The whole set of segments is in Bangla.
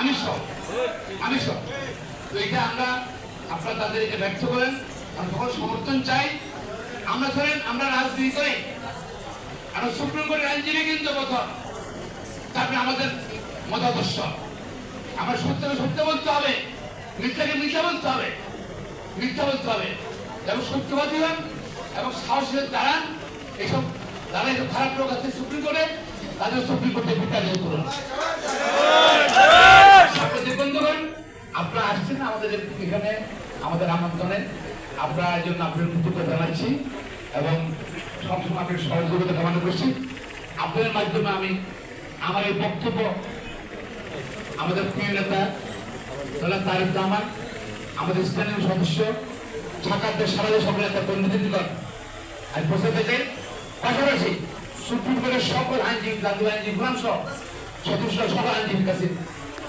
আমি সব আমি সব। তো এটা আমরা, আপনারা তাদের এটা ব্যর্থ করেন, আমরা সকল সমর্থন চাই। আমরা ধরেন, আমরা রাজনীতি করি আমরা সুপ্রিম কোর্টের আইনজীবী কিন্তু প্রথম, তারপরে আমাদের মতাদর্শ। আমার সত্যকে সত্য বলতে হবে, মিথ্যাকে মিথ্যা বলতে হবে, মিথ্যা বলতে হবে। এবং সত্যবাদী হন, এবং সাহসের দাঁড়ান এসব যারা খারাপ লোক আছে সুপ্রিম কোর্টে তাদের সুপ্রিম কোর্টে বিচার করুন। সাংবাদিক বন্ধুগণ, আপনারা আসছেন আমাদের এখানে, আমাদের আমন্ত্রণে। আমরা এই জন্য আপনার কৃতজ্ঞতা জানাচ্ছি এবং সবসময় আপনার সহযোগিতা কামনা করছি। আপনাদের মাধ্যমে আমি আমার এই বক্তব্য আমাদের প্রিয় নেতা তারিক জামান আমাদের স্থানীয় সদস্য ঢাকাতে সারা দেশ সকলের একটা প্রতিনিধিত্ব আমি পৌঁছাতে চাই পাশাপাশি সুপ্রিম কোর্টের সকল আইনজীবী, জাতীয় আইনজীবী সহ সদস্য সকল আইনজীবীর কাছে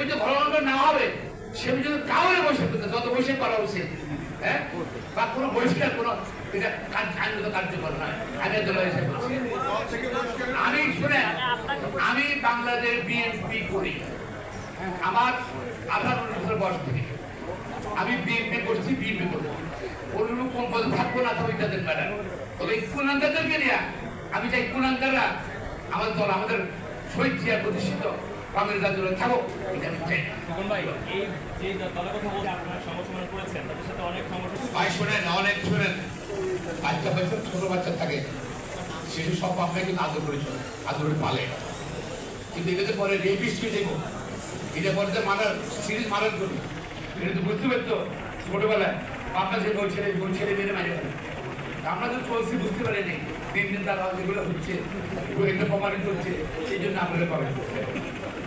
পর্যন্ত গণতন্ত্র না হবে সে পর্যন্ত কাউরে বসে যত বসে করা উচিত। হ্যাঁ? আমি বিএনপি করছি, বিএনপি করব। কোন পদে থাকব না থাকব তাদের ম্যাডাম। তবে আমি চাই কুলাঙ্গাররা আমাদের দল, আমাদের শহীদ প্রতিষ্ঠিত। রাজ্য থাকো এটা আমি চাই। ভাই এই যে দলের কথা বলে আপনারা সমর্থন করেছেন তাদের সাথে অনেক সমস্যা ভাই শোনেন অনেক শোনেন। বাচ্চা বাচ্চা ছোট বাচ্চা থাকে। শিশু সব আপনাকে কিন্তু আদর করে চলে আদর করে পালে। কিন্তু এটাতে পরে রেপিস্ট দেখো এটা পরে তো মারার সিরিজ মারার করি এটা তো বুঝতে পারতো ছোটবেলায়। আপনার যে বই ছেলে বই ছেলে মেরে মারে আমরা তো চলছি বুঝতে পারিনি। দিন দিন যেগুলো হচ্ছে এগুলো প্রমাণিত হচ্ছে এই জন্য আপনাদের পাবেন।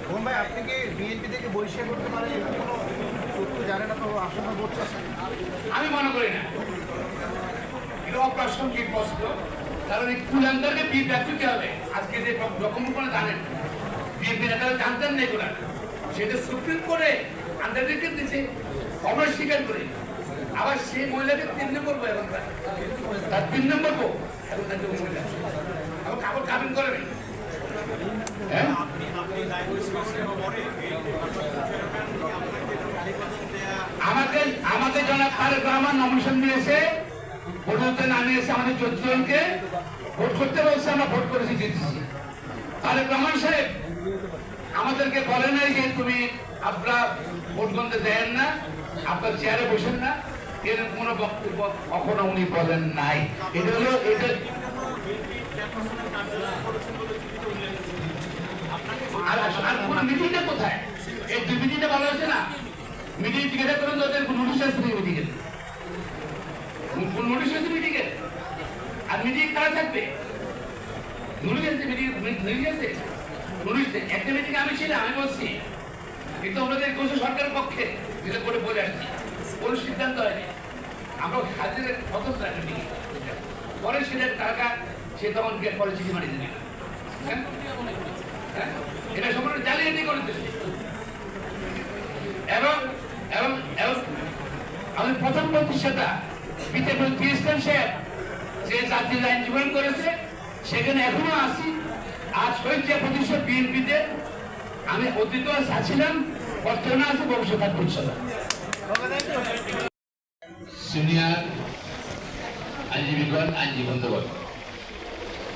কোন ভাই আপনি কি বিএনপি থেকে বহিষ্কার করতে পারেন? কোনো তথ্য জানেন না তো আশঙ্কা করছেন? আমি মনে করি না। এটা অপ্রাসঙ্গিক প্রশ্ন। কারণ এই কুলাঙ্গারকে বিয়ে ব্যক্তিতে হবে। আজকে যে ডকুমেন্ট করে জানেন বিএনপি নেতারা জানতেন না এগুলা। সেটা সুপ্রিম কোর্টে আন্ডারটেকিং দিচ্ছে আমরা স্বীকার করি। আবার সেই মহিলাকে তিন নম্বর বই এখন। তার তিন নম্বর কাপড় নামিয়েছে আমাদের জনকে ভোট করতে বলছে, আমরা ভোট করেছি, জিতেছি। তারেক রহমান সাহেব, আমাদেরকে বলে নাই যে তুমি আপনারা ভোট গন্ধে দেন না, আপনার চেয়ারে বসেন না। এরকম কোনো বক্তব্য কখনো উনি বলেন নাই। এটা হলো আর মিটিং টিকেটে আর মিটিং থাকবে? নোটিশ আসছে নোটিশ একটা মিটিং আমি ছিলাম, আমি বলছি। কিন্তু আমাদের সরকারের পক্ষে। যেটা করে বলে আসছি। কোনো সিদ্ধান্ত হয়নি। আমরা হাজিরের স্বতন্ত্র একটা পরে সেটা টাকা, সে তখন গিয়ে পরে চিঠি মারি দিল হ্যাঁ? হ্যাঁ? এটা সম্পূর্ণ জালিয়াতি করেছে এবং এবং আমাদের প্রথম প্রতিষ্ঠাতা বিজেপি খ্রিস্টান সাহেব, যে জাতীয় আইন জীবন করেছে, সেখানে এখনও আছি। আজ যে প্রতিষ্ঠা বিএনপিতে। আমি অতীত আছিলাম বর্তমানে আছি ভবিষ্যৎ ইনশাল্লাহ সিনিয়র আইনজীবীগণ আইনজীবী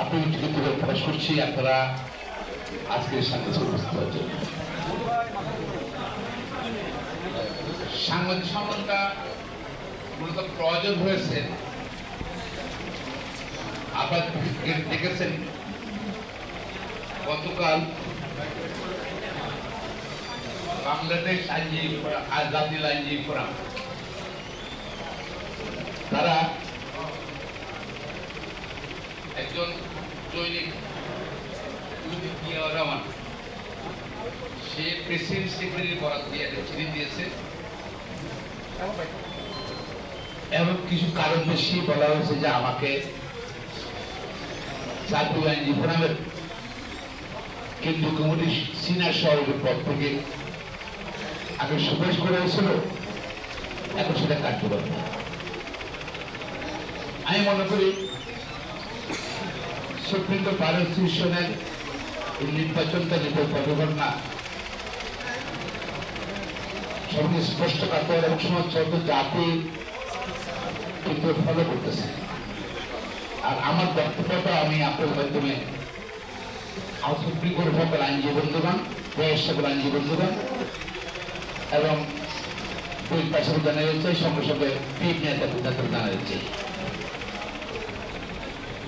আপনি কৃতজ্ঞতা প্রকাশ করছি, আপনারা আজকের সাথে উপস্থিত হওয়ার সাংবাদিক সম্মানটা মূলত প্রয়োজন হয়েছে আপনারা দেখেছেন গতকাল বাংলাদেশ আইনজীবী ফোরাম জাতীয় আইনজীবী ফোরাম। তারা একজন জৈনিক রহমান। সে প্রেসিডেন্ট সেক্রেটারি বরাদ দিয়ে একটা চিঠি দিয়েছে। এবং কিছু কারণ বেশি বলা হয়েছে যে আমাকে জাতীয় আইনজীবী ফোরামের কেন্দ্রীয় কমিটির সিনিয়র সভাপতির পদ থেকে আগে সুপারিশ করা হয়েছিল এখন সেটা কার্যকর। আমি মনে করি সুপ্রিম কোর্ট অ্যাসোসিয়েশনের এই নির্বাচনটা যেটা না, সবকে স্পষ্ট হবে এবং সমাজ চলত জাতি কিন্তু ফলো করতেছে আর আমার বক্তব্যটা আমি আপনার মাধ্যমে সুপ্রিম কোর্ট সকল আইনজীবী বন্ধুগণ বয়স সকল আইনজীবী বন্ধুগণ এবং দুই পাশে জানাতে রয়েছে সঙ্গে সঙ্গে পিপ নেতা উদ্যান চাই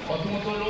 প্রথমত হলো